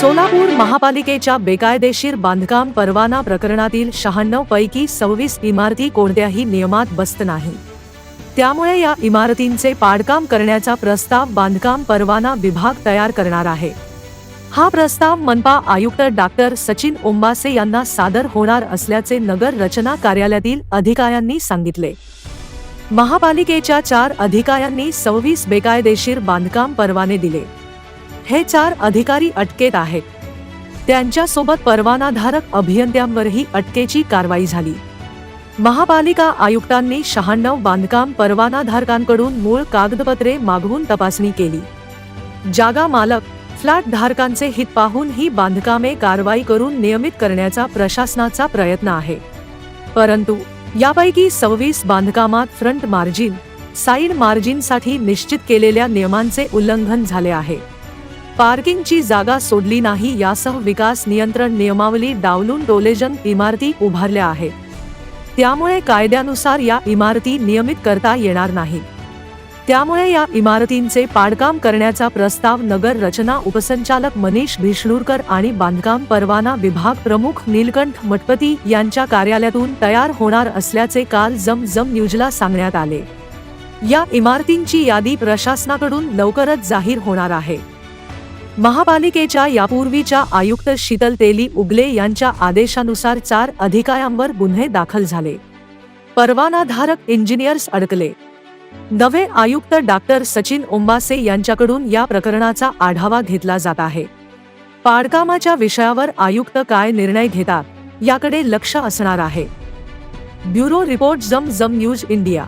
सोलापूर महापालिकेच्या बेकायदेशीर बांधकाम परवाना प्रकरणातील शहाण्णव पैकी सव्वीस इमारती कोणत्याही नियमात बसत नाही. त्यामुळे या इमारतींचे पाडकाम करण्याचा प्रस्ताव बांधकाम परवाना विभाग तयार करणार आहे. हा प्रस्ताव मनपा आयुक्त डॉक्टर सचिन ओंबासे यांना सादर होणार असल्याचे नगर रचना कार्यालयातील अधिकाऱ्यांनी सांगितले. महापालिकेच्या चार अधिकाऱ्यांनी सव्वीस बेकायदेशीर बांधकाम परवाने दिले. हे चार अधिकारी अटकेत आहेत. त्यांच्यासोबत परवानाधारक अभियंत्यांवरही अटकेची कारवाई झाली. महापालिका आयुक्तांनी शहाण्णव बांधकाम परवानाधारकांकडून मूळ कागदपत्रे मागवून तपासणी केली. जागा मालक फ्लॅट धारकांचे हित पाहून ही बांधकामे कारवाई करून नियमित करण्याचा प्रशासनाचा प्रयत्न आहे. परंतु यापैकी सव्वीस बांधकामात फ्रंट मार्जिन साईड मार्जिनसाठी निश्चित केलेल्या नियमांचे उल्लंघन झाले आहे. पार्किंगची जागा सोडली नाही यासह विकास नियंत्रण नियमावली डावलून डोलेजन इमारती उभारल्या आहेत. त्यामुळे कायद्यानुसार या इमारती नियमित करता येणार नाही. त्यामुळे या इमारतींचे पाडकाम करण्याचा प्रस्ताव नगर रचना उपसंचालक मनीष भिष्णूरकर आणि बांधकाम परवाना विभाग प्रमुख नीलकंठ मठपती यांच्या कार्यालयातून तयार होणार असल्याचे काल जम जम न्यूजला सांगण्यात आले. या इमारतींची यादी प्रशासनाकडून लवकरच जाहीर होणार आहे. महापालिकेच्या यापूर्वीच्या आयुक्त शीतल तेली उगले यांच्या आदेशानुसार चार अधिकाऱ्यांवर गुन्हे दाखल झाले. परवानाधारक इंजिनियर्स अडकले. नवे आयुक्त डॉक्टर सचिन ओंबासे यांच्याकडून या प्रकरणाचा आढावा घेतला जात आहे. पाडकामाच्या विषयावर आयुक्त काय निर्णय घेतात याकडे लक्ष असणार आहे. ब्युरो रिपोर्ट जम जम न्यूज इंडिया.